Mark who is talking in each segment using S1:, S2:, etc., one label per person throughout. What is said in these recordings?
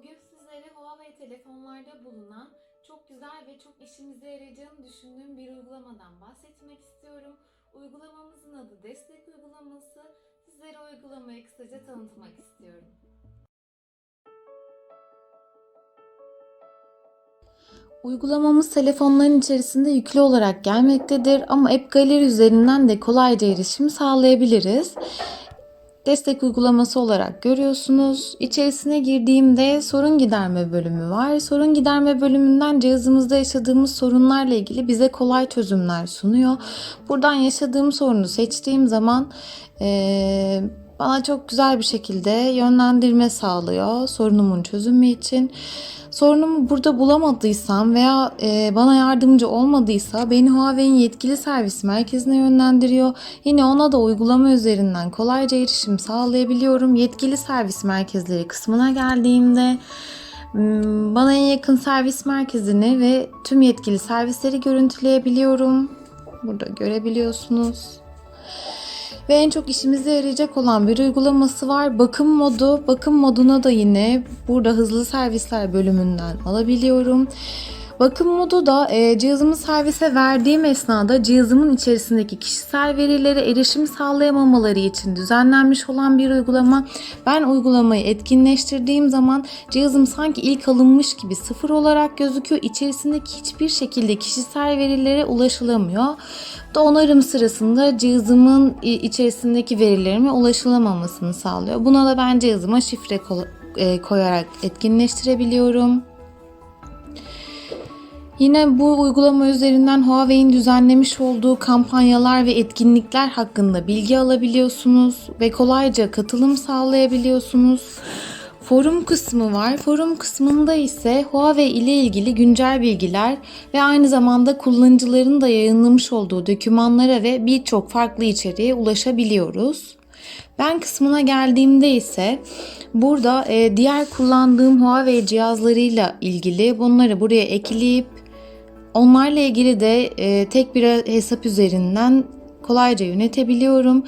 S1: Bugün sizlere Huawei telefonlarda bulunan çok güzel ve çok işimize yarayacağını düşündüğüm bir uygulamadan bahsetmek istiyorum. Uygulamamızın adı Destek Uygulaması. Sizlere uygulamayı kısaca tanıtmak istiyorum. Uygulamamız telefonların içerisinde yüklü olarak gelmektedir ama App Gallery üzerinden de kolayca erişim sağlayabiliriz. Destek uygulaması olarak görüyorsunuz. İçerisine girdiğimde sorun giderme bölümü var. Sorun giderme bölümünden cihazımızda yaşadığımız sorunlarla ilgili bize kolay çözümler sunuyor. Buradan yaşadığım sorunu seçtiğim zaman eee, bana çok güzel bir şekilde yönlendirme sağlıyor sorunumun çözümü için. Sorunumu burada bulamadıysam veya e, bana yardımcı olmadıysa beni Huawei'in yetkili servis merkezine yönlendiriyor. Yine ona da uygulama üzerinden kolayca erişim sağlayabiliyorum. Yetkili servis merkezleri kısmına geldiğimde bana en yakın servis merkezini ve tüm yetkili servisleri görüntüleyebiliyorum. Burada görebiliyorsunuz. Ve en çok işimize yarayacak olan bir uygulaması var. Bakım modu. Bakım moduna da yine burada hızlı servisler bölümünden alabiliyorum. Bakım modu da e, cihazımı servise verdiğim esnada cihazımın içerisindeki kişisel verilere erişim sağlayamamaları için düzenlenmiş olan bir uygulama. Ben uygulamayı etkinleştirdiğim zaman cihazım sanki ilk alınmış gibi sıfır olarak gözüküyor. İçerisindeki hiçbir şekilde kişisel verilere ulaşılamıyor. Da onarım sırasında cihazımın i- içerisindeki verilerime ulaşılamamasını sağlıyor. Buna da ben cihazıma şifre e, koyarak etkinleştirebiliyorum. Yine bu uygulama üzerinden Huawei'in düzenlemiş olduğu kampanyalar ve etkinlikler hakkında bilgi alabiliyorsunuz ve kolayca katılım sağlayabiliyorsunuz. Forum kısmı var. Forum kısmında ise Huawei ile ilgili güncel bilgiler ve aynı zamanda kullanıcıların da yayınlamış olduğu dokümanlara ve birçok farklı içeriğe ulaşabiliyoruz. Ben kısmına geldiğimde ise burada e, diğer kullandığım Huawei cihazlarıyla ilgili bunları buraya ekleyip Onlarla ilgili de e, tek bir hesap üzerinden kolayca yönetebiliyorum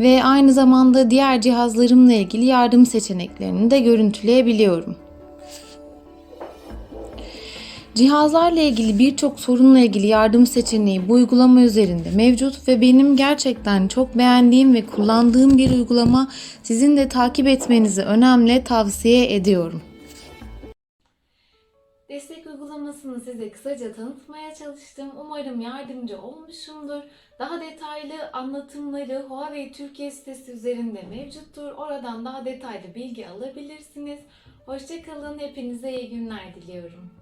S1: ve aynı zamanda diğer cihazlarımla ilgili yardım seçeneklerini de görüntüleyebiliyorum. Cihazlarla ilgili birçok sorunla ilgili yardım seçeneği bu uygulama üzerinde mevcut ve benim gerçekten çok beğendiğim ve kullandığım bir uygulama. Sizin de takip etmenizi önemli tavsiye ediyorum. Destek uygulamasını size kısaca tanıtmaya çalıştım. Umarım yardımcı olmuşumdur. Daha detaylı anlatımları Huawei Türkiye sitesi üzerinde mevcuttur. Oradan daha detaylı bilgi alabilirsiniz. Hoşçakalın. Hepinize iyi günler diliyorum.